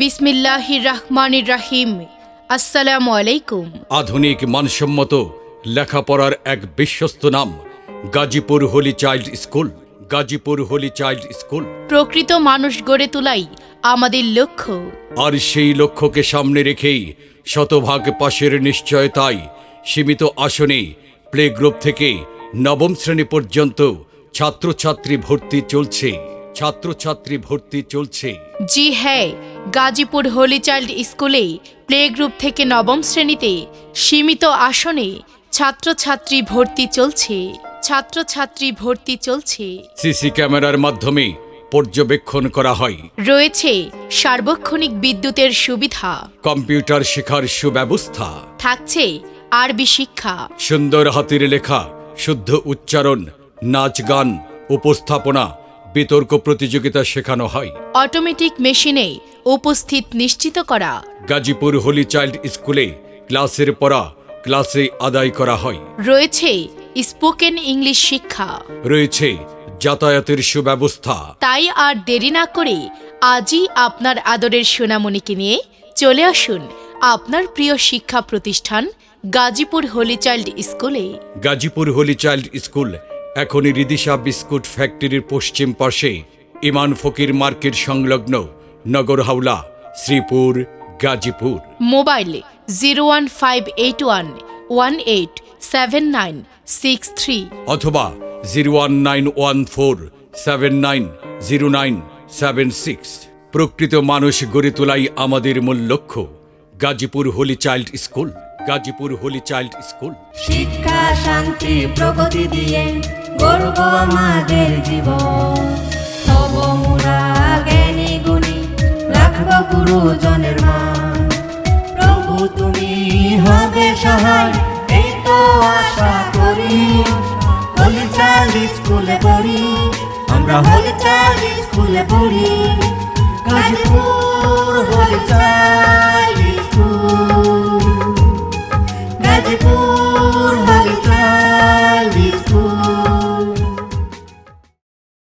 বিসমিল্লাহির রহমানির রাহিম আসসালামু আলাইকুম আধুনিক মানসম্মত লেখাপড়ার এক বিশ্বস্ত নাম Gazipur holy child school. Gazipur holy child school. প্রকৃত মানুষ গড়ে তোলাই আমাদের লক্ষ্য। আর সেই লক্ষ্যকে সামনে রেখেই শতভাগ পাশের নিশ্চয়তায় সীমিত আসনে প্লে গ্রুপ থেকে নবম শ্রেণি পর্যন্ত ছাত্রছাত্রী ভর্তি চলছে। ছাত্রছাত্রী ভর্তি চলছে। জি হ্যাঁ গাজীপুর হোলি চাইল্ড স্কুলে প্লে গ্রুপ থেকে নবম শ্রেণীতে সীমিত আসনে ছাত্রছাত্রী ভর্তি চলছে ছাত্রছাত্রী ভর্তি চলছে। সিসি ক্যামেরার মাধ্যমে পর্যবেক্ষণ করা হয়। রয়েছে সার্বক্ষণিক বিদ্যুতের সুবিধা। কম্পিউটার শেখার সুব্যবস্থা। থাকছে আরবি শিক্ষা। সুন্দর হাতের লেখা শুদ্ধ উচ্চারণ নাচ গান উপস্থাপনা বিতর্ক প্রতিযোগিতা শেখানো হয়। অটোমেটিক মেশিনে উপস্থিত নিশ্চিত করা। গাজীপুর হোলি চাইল্ড স্কুলে ক্লাসের পড়া ক্লাসে আদায় করা হয়। রয়েছে স্পোকেন ইংলিশ শিক্ষা। রয়েছে যাতায়াতের সুব্যবস্থা। তাই আর দেরি না করে আজই আপনার আদরের সোনামণিকে নিয়ে চলে আসুন আপনার প্রিয় শিক্ষা প্রতিষ্ঠান গাজীপুর হোলি চাইল্ড স্কুলে। গাজীপুর হোলি চাইল্ড স্কুল এখনই রিদিশা বিস্কুট ফ্যাক্টরির পশ্চিম পাশে ইমান ফকির মার্কেট সংলগ্ন Nagar Hawla Sreepur Gazipur. Mobile zero one five eight one one eight seven nine six three. অথবা zero one nine one four seven nine zero nine seven six. প্রকৃত মানুষ গড়ে তোলাই আমাদের মূল লক্ষ্য Gazipur holy child school. Gazipur holy child school. শিক্ষা, শান্তি, প্রগতি দিয়ে গর্ব আমাদের জীবন। জ্ঞানী গুণী রাখব গুরুজনের মান। প্রভু তুমি হবে সহায়, এই তো আশা করি। হলি চাইল্ড স্কুলে পড়ি, আমরা হলি চাইল্ড স্কুলে পড়ি। গাজীপুর হলি চাইল্ড